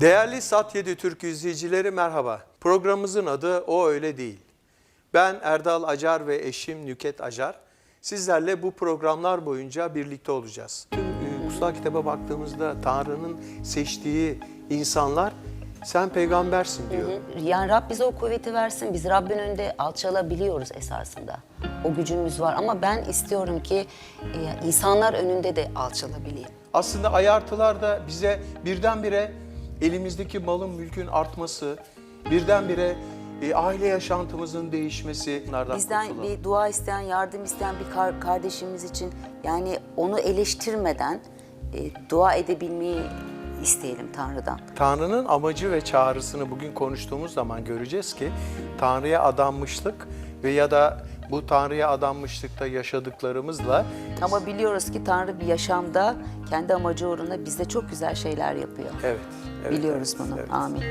Değerli Sat 7 Türk izleyicileri merhaba. Programımızın adı O Öyle Değil. Ben Erdal Acar ve eşim Nüket Acar. Sizlerle bu programlar boyunca birlikte olacağız. Tüm e, kutsal kitaba baktığımızda Tanrı'nın seçtiği insanlar sen peygambersin diyor. Yani Rab bize o kuvveti versin. Biz Rabbin önünde alçalabiliyoruz esasında. O gücümüz var ama ben istiyorum ki e, insanlar önünde de alçalabileyim. Aslında ayartılar da bize birdenbire elimizdeki malın mülkün artması, birdenbire e, aile yaşantımızın değişmesi. Bunlardan Bizden kurtulalım. bir dua isteyen, yardım isteyen bir kar- kardeşimiz için yani onu eleştirmeden e, dua edebilmeyi isteyelim Tanrı'dan. Tanrı'nın amacı ve çağrısını bugün konuştuğumuz zaman göreceğiz ki Tanrı'ya adanmışlık ve ya da bu Tanrı'ya adanmışlıkta yaşadıklarımızla Ama biliyoruz ki Tanrı bir yaşamda kendi amacı uğruna bizde çok güzel şeyler yapıyor. evet, evet Biliyoruz evet, bunu. evet. Amin.